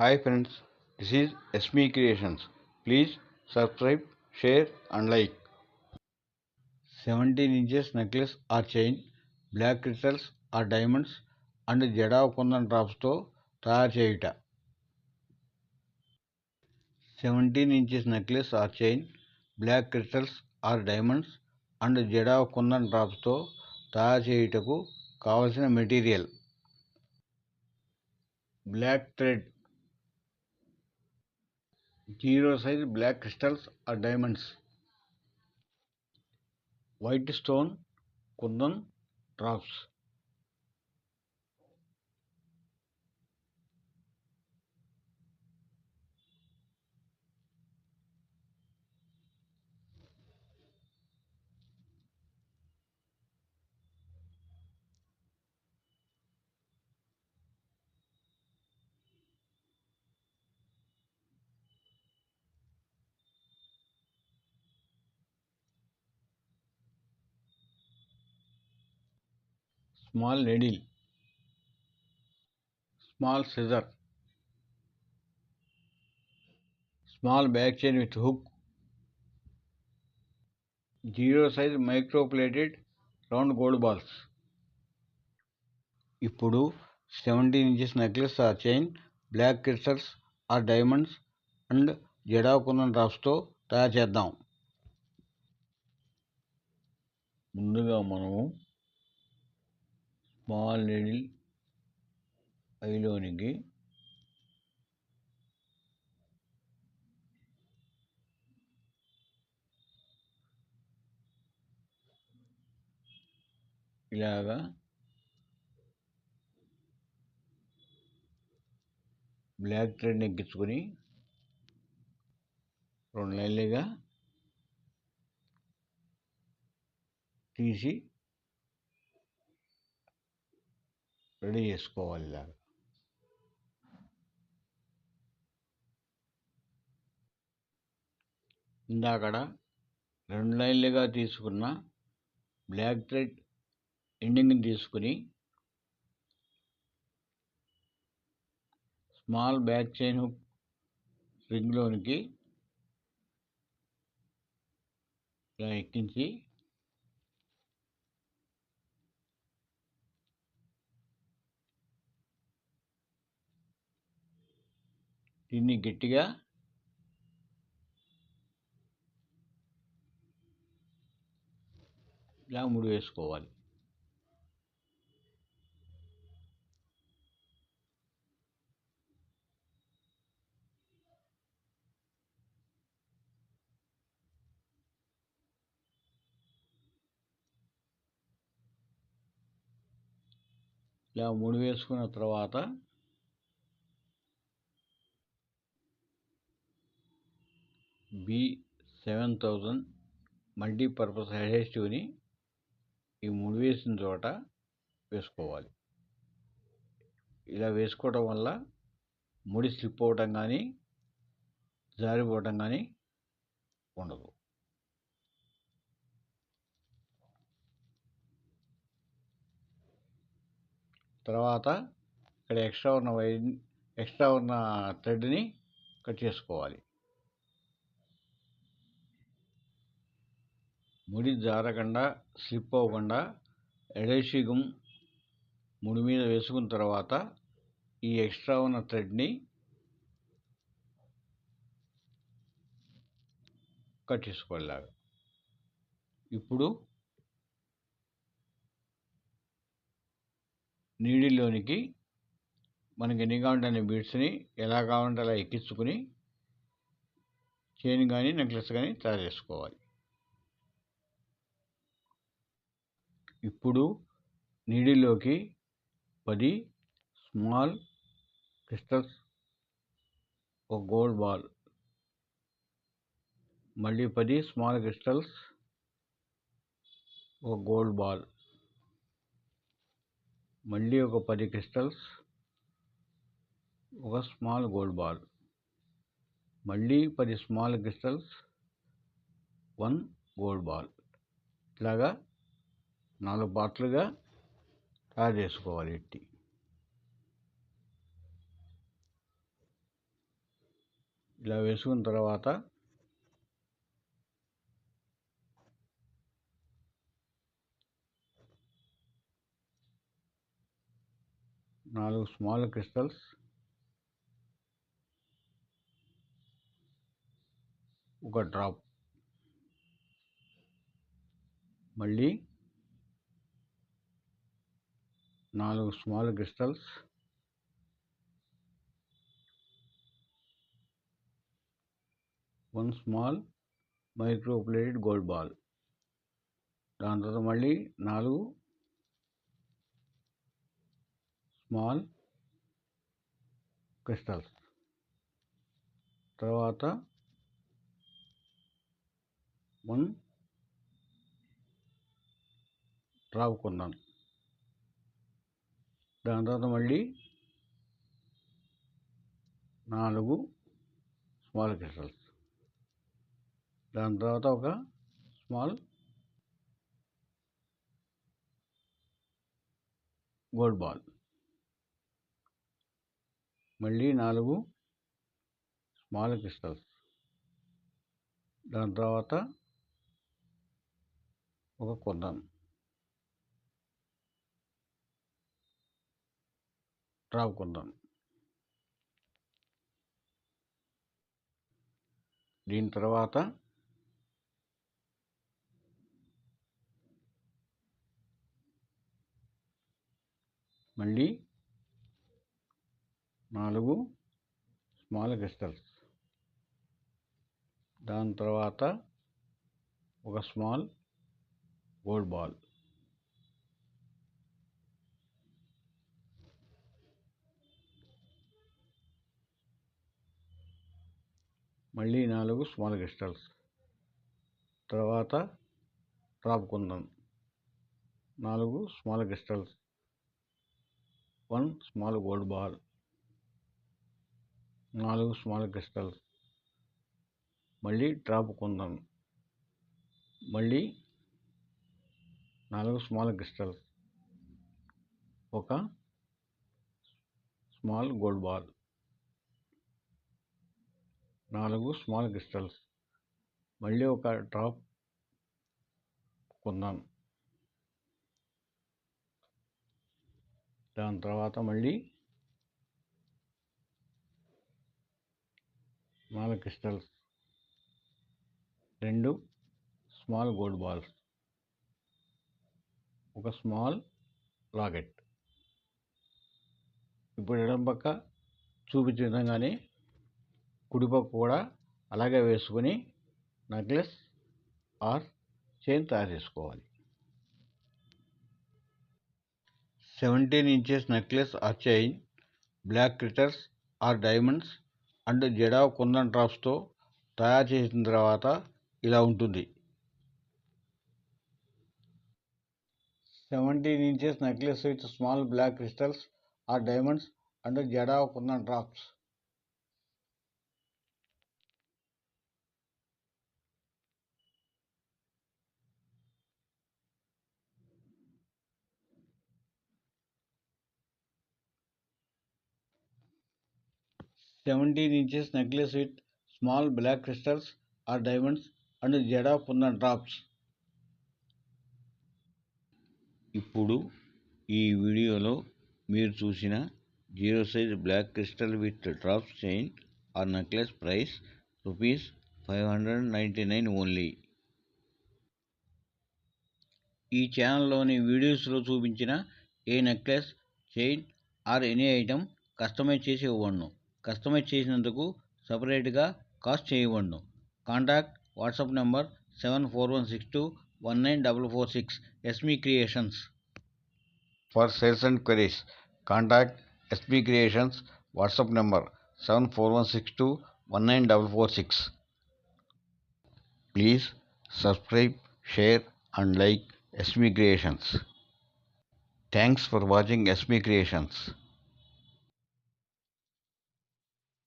Hi friends this is Esmi creations please subscribe share and like seventeen inches necklace or chain black crystals or diamonds and jada kundan డ్రాప్స్తో తయారు చేయుట. Seventeen inches necklace or chain black crystals or diamonds and jada kundan డ్రాప్స్తో తయారు చేయుటకు కావలసిన material black thread zero size black crystals or diamonds. White stone kundan drops small needle small scissor small back chain with hook zero size microplated round gold balls ఇప్పుడు seventeen inches necklace or chain black crystals or diamonds and జడాకున్న డ్రాప్స్తో తయారు చేద్దాం ముందుగా మనము small needle ఐలోనికి ఇలాగా black thread ఎక్కించుకొని రెండు లైన్లుగా తీసి రెడీ చేసుకోవాలి ఇలాగ ఇందాకడ రెండు లైన్లుగా తీసుకున్న బ్లాక్ థ్రెడ్ ఎండింగ్ని తీసుకుని స్మాల్ బ్యాక్ చైన్ హుక్ రింగ్లోనికి ఇలా ఎక్కించి దీన్ని గట్టిగా ఇలా ముడి వేసుకోవాలి. ఇలా ముడి వేసుకున్న తర్వాత బి సెవెన్ థౌజండ్ మల్టీపర్పస్ అడ్హెసివ్ని ఈ ముడి వేసిన చోట వేసుకోవాలి. ఇలా వేసుకోవడం వల్ల ముడి స్లిప్ అవ్వటం కానీ జారిపోవటం కానీ ఉండదు. తర్వాత ఇక్కడ ఎక్స్ట్రా ఉన్న వైర్ ఎక్స్ట్రా ఉన్న థ్రెడ్ని కట్ చేసుకోవాలి. ముడి జారకుండా స్లిప్ అవ్వకుండా ఎడేషిగం ముడి మీద వేసుకున్న తర్వాత ఈ ఎక్స్ట్రా ఉన్న థ్రెడ్ని కట్ చేసుకోవాలి. ఇప్పుడు నీడిలోనికి మనకి ఎన్ని కావాలంటే అన్ని బీడ్స్ని ఎలా కావాలంటే అలా ఎక్కించుకుని చైన్ కానీ నెక్లెస్ కానీ తయారు చేసుకోవాలి. ఇప్పుడు నీడిలోకి పది స్మాల్ క్రిస్టల్స్ ఒక గోల్డ్ బాల్. మళ్ళీ పది స్మాల్ క్రిస్టల్స్ ఒక గోల్డ్ బాల్. మళ్ళీ ఒక పది క్రిస్టల్స్ ఒక స్మాల్ గోల్డ్ బాల్. మళ్ళీ పది small crystals one gold ball. ఇట్లాగా నాలుగు బాట్లుగా తయారు చేసుకోవాలి ఇట్టి. ఇలా వేసుకున్న తర్వాత నాలుగు స్మాల్ క్రిస్టల్స్ ఒక డ్రాప్. మళ్ళీ నాలుగు small crystals. One small microplated gold ball. దాని తర్వాత మళ్ళీ నాలుగు స్మాల్ క్రిస్టల్స్. తర్వాత వన్ డ్రాప్ కొన్నాను దాని తర్వాత మళ్ళీ నాలుగు స్మాల్ క్రిస్టల్స్ దాని తర్వాత ఒక స్మాల్ గోల్డ్ బాల్. మళ్ళీ నాలుగు స్మాల్ క్రిస్టల్స్. దాని తర్వాత ఒక కొందాను డ్రాప్ దీని తర్వాత మళ్ళీ నాలుగు స్మాల్ క్రిస్టల్స్. దాని తర్వాత ఒక స్మాల్ గోల్డ్ బాల్. మళ్ళీ నాలుగు స్మాల్ క్రిస్టల్స్. తర్వాత డ్రాప్ నాలుగు small crystals. One small gold ball. నాలుగు స్మాల్ క్రిస్టల్స్. మళ్ళీ డ్రాప్ కొందాం మళ్ళీ నాలుగు స్మాల్ క్రిస్టల్స్. ఒక స్మాల్ గోల్డ్ బాల్. నాలుగు స్మాల్ క్రిస్టల్స్. మళ్ళీ ఒక డ్రాప్ కొందాం. దాని తర్వాత మళ్ళీ నాలుగు క్రిస్టల్స్. రెండు స్మాల్ గోల్డ్ బాల్స్. ఒక స్మాల్ లాకెట్ ఇప్పుడు ఎడం పక్క చూపించిన విధంగానే కుడిపక్క కూడా అలాగే వేసుకొని నెక్లెస్ ఆర్ చైన్ తయారు చేసుకోవాలి. Seventeen inches necklace or chain black crystals or diamonds and jada kundan డ్రాప్స్తో తయారు చేసిన తర్వాత ఇలా ఉంటుంది. Seventeen inches necklace with small black crystals or diamonds and jada kundan drops. Seventeen inches necklace with small black crystals or diamonds and jada ఉన్న drops. ఇప్పుడు ఈ వీడియోలో మీరు చూసిన zero size black crystal with drops chain or necklace price rupees five hundred ninety nine only. ఈ ఛానల్లోని వీడియోస్లో చూపించిన ఏ necklace chain or any item customize చేసి ఇవ్వను కస్టమైజ్ చేసినందుకు సపరేట్గా కాస్ట్ చేయవద్దు contact WhatsApp number seven four one six two one nine double four six. Esmi creations. For sales and queries contact Esmi creations WhatsApp number seven four one six two one nine double four six. Please subscribe share and like Esmi creations. Thanks for watching Esmi creations.